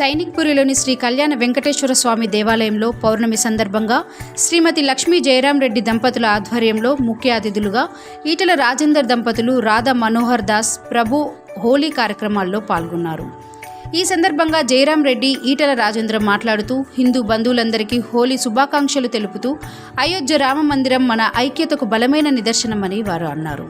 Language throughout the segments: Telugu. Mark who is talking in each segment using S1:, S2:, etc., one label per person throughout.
S1: సైనిక్పురిలోని శ్రీ కళ్యాణ వెంకటేశ్వర స్వామి దేవాలయంలో పౌర్ణమి సందర్భంగా శ్రీమతి లక్ష్మీ జయరాం రెడ్డి దంపతుల ఆధ్వర్యంలో ముఖ్య అతిథులుగా ఈటల రాజేందర్ దంపతులు రాధా మనోహర్ దాస్ ప్రభు హోలీ కార్యక్రమాల్లో పాల్గొన్నారు. ఈ సందర్భంగా జయరాం రెడ్డి ఈటల రాజేంద్ర మాట్లాడుతూ హిందూ బంధువులందరికీ హోలీ శుభాకాంక్షలు తెలుపుతూ అయోధ్య రామ మందిరం మన ఐక్యతకు బలమైన నిదర్శనమని వారు అన్నారు.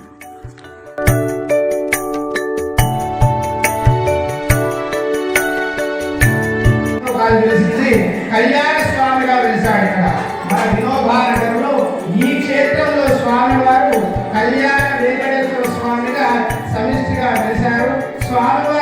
S2: వాళ్ళు వెలిసింది కళ్యాణ స్వామిగా వెలిసాడు ఇక్కడ. మన వినోభానగరంలో ఈ క్షేత్రంలో స్వామివారు కళ్యాణ వెంకటేశ్వర స్వామిగా సమిష్టిగా వెలిశారు. స్వామివారు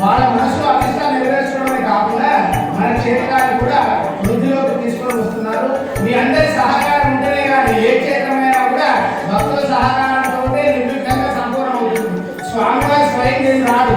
S2: వాళ్ళ మనసులో అభిష్టాన్ని నెరవేర్చడమే కాకుండా మన క్షేత్రాన్ని కూడా వృద్ధిలోకి తీసుకొని వస్తున్నారు. మీ అందరి సహకారం ఉంటేనే కానీ ఏ క్షేత్రమైనా కూడా భక్తుల సహకారంతో నిర్మితంగా నిర్విఘ్నంగా సంపూర్ణం అవుతుంది స్వామివారి స్వయం నేను రాడు.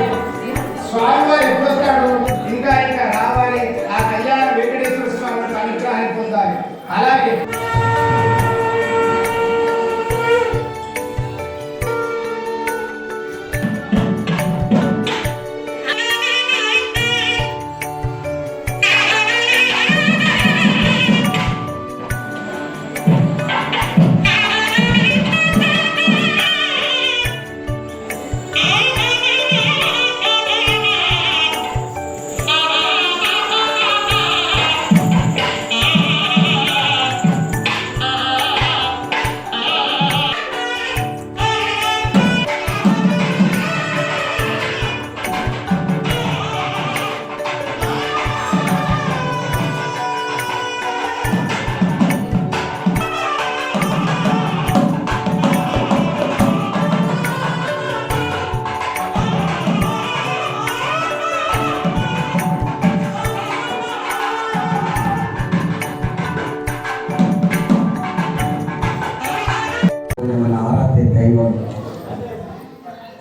S3: మన ఆరాధ్య దైవం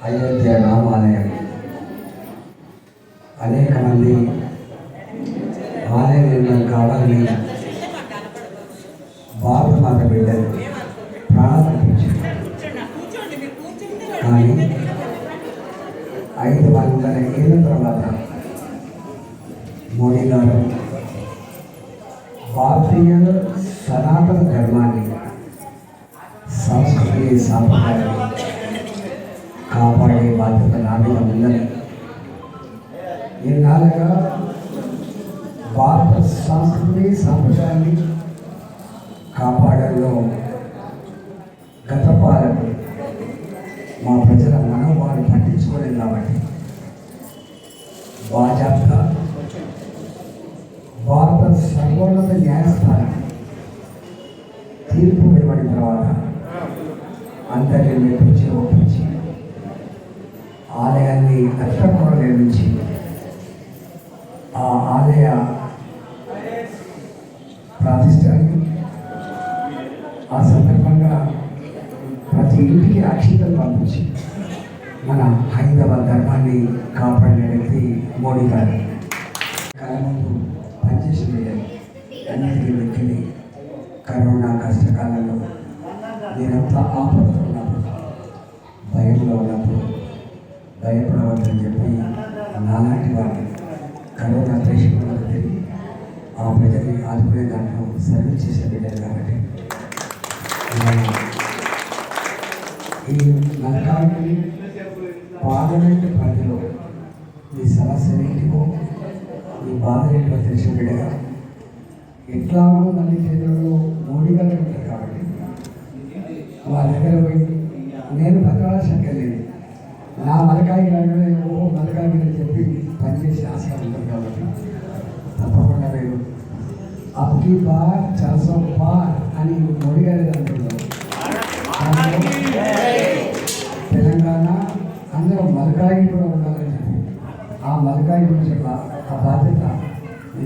S3: అయోధ్య రామాలయం. అనేక మంది ఆలయం నిర్మాణం కావాలని బాబు మాత బిడ్డలు ప్రారంభించారు కానీ ఐదు వందల ఏళ్ళ తర్వాత మోడీ గారు భారతీయ సనాతన ధర్మాన్ని సంస్కృతి సాంప్రదాయాలు కాపాడే బాధ్యత నా మీద ఉన్నది. భారత సంస్కృతి సాంప్రదాయాన్ని కాపాడంలో గత పాలకులు మా ప్రజల మనోభావాన్ని పట్టించుకోలేదు కాబట్టి బాజాప్తా భారత సర్వోన్నత న్యాయస్థానం అందరినీ మెప్పించి ఒప్పించి ఆలయాన్ని కష్టపడ నిర్మించి ఆ ఆలయ ప్రాతిష్టాన్ని ఆ సందర్భంగా ప్రతి ఇంటికి అక్షితలు పంపించి మన హైందవ ధర్మాన్ని కాపాడిన వ్యక్తి మోడీ గారు కాలంలో పనిచేసిన అన్నిటికీ వ్యక్తిని కరోనా కష్టకాలంలో నేనంతా ఆపద భయపడవద్దని చెప్పి నాలాంటి వాడిని కరోనా పేషెంట్ వాళ్ళకి ఆ ప్రజల్ని ఆదుకునే దాంట్లో సర్వీస్ చేసే బిడ్డలు కాబట్టి ఈ నరకాన్ని పార్లమెంట్ పరిధిలో మీ సమస్య ఏంటివో మీ బాధ ఏంటో తెలిసిన బిడ్డగా ఎట్లాగో మళ్ళీ కేంద్రంలో మోడీ గారు ఉంటారు కాబట్టి వాళ్ళ దగ్గర పోయి నేను భద్రాల శంక లేదు నా మలకాయ ఓ మలకాయి చెప్పి పనిచేసే ఆస్కారం కాబట్టి తప్పకుండా నేను అప్కి బార్ చరసో బార్ అని మోడీ గారు అంటున్నారు తెలంగాణ అందరూ మలకాయి కూడా ఉండాలని చెప్పి. ఆ మలకాయి గురించి ఆ బాధ్యత మీ